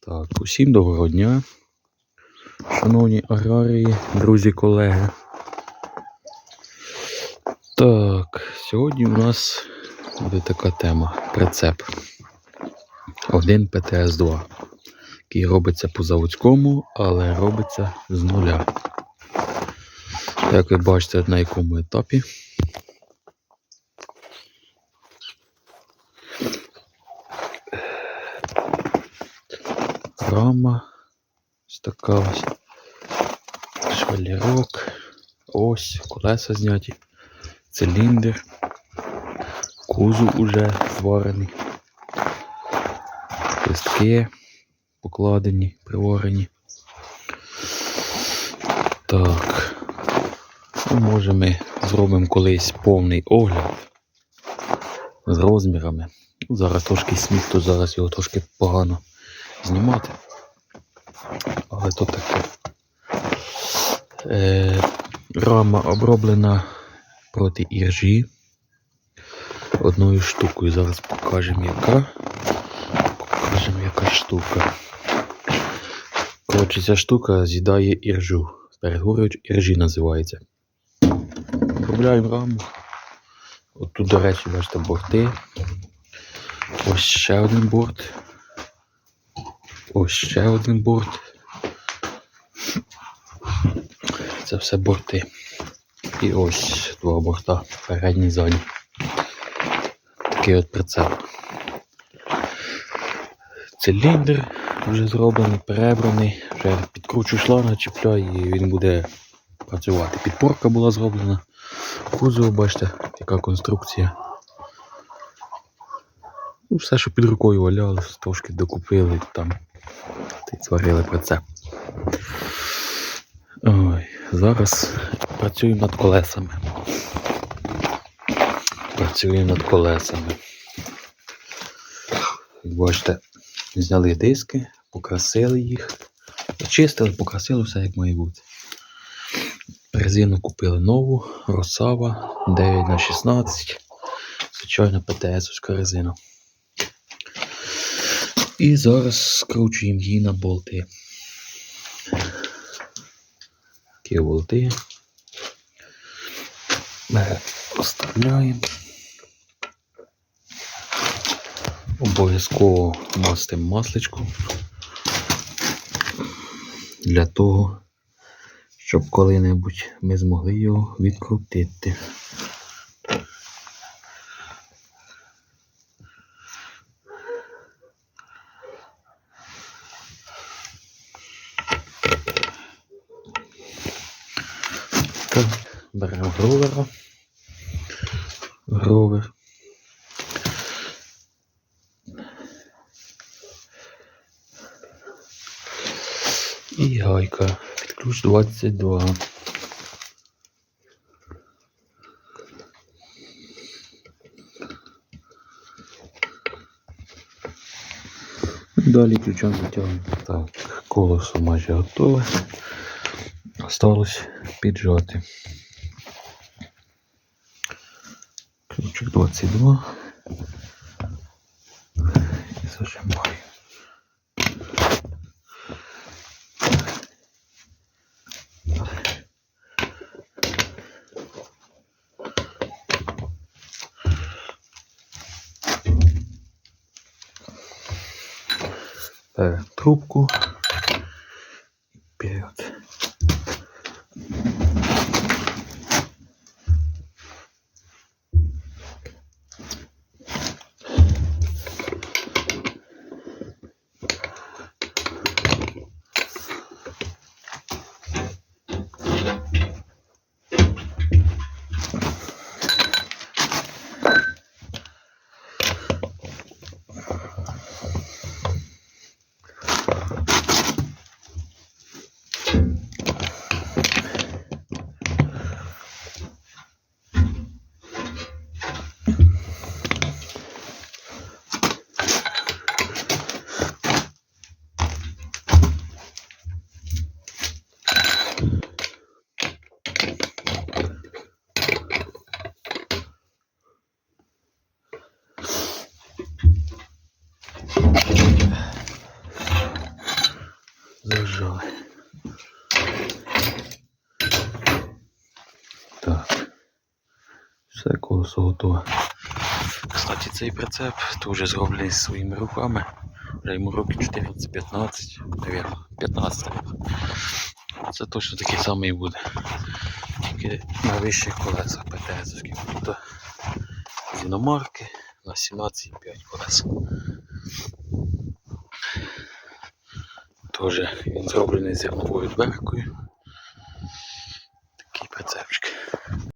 Так, усім доброго дня. Шановні аграрії, друзі, колеги. Так, сьогодні у нас буде така тема прицеп. Один ПТС-2, який робиться по заводському, але робиться з нуля. Як ви бачите, на якому етапі. Рама. Ось така ось. Швалерок. Ось, колеса зняті. Циліндр. Кузов уже зварений. Листки покладені, приварені. Так. Ну, може ми зробимо колись повний огляд з розмірами. Зараз трошки сніг, то зараз його трошки погано знімати. Але то таке. Е, рама оброблена проти іржі. Одною штукою. Зараз покажемо яка. Покажемо яка штука. Коротше, ця штука з'їдає іржу. Перегорюють іржі називається. Обробляємо раму. От тут, до речі, бачите, борти. Ось ще один борт. Ось ще один борт. Це все борти. І ось два борта, передній задній. Такий от прицеп. Циліндр вже зроблений, перебраний, вже підкручу шланга, чіпляю і він буде працювати. Підпорка була зроблена. Кузов, бачите, яка конструкція. Ну, все, що під рукою валялось, трошки докупили там. Та й зварили прицеп. Ой, зараз працюємо над колесами. Працюємо над колесами. Бачите, зняли диски, покрасили їх. Очистили, покрасили все як має бути. Резину купили нову, Росава 9х16. Звичайно, ПТС-овська резина. І зараз скручуємо її на болти. Такі болти. Оставляємо. Обов'язково мастимо масличку для того, щоб коли-небудь ми змогли його відкрутити. Так, беремо гровера. Гровер. І гайка. Під ключ 22. Далі ключом затягуємо. Так, колесо майже готове. Осталось піджати. Ключик 22. І зажимаю. Берем трубку. Лежали. Так. Все колесо готове. Кстати, цей прицеп теж зроблений своїми руками. Вже йому років 14-15, навірно, 15. Це точно такий самий буде. Тільки на вищих колесах ПТС-овських. Тут іномарки на 17,5 колес. Теж він зроблений зерновою дверкою.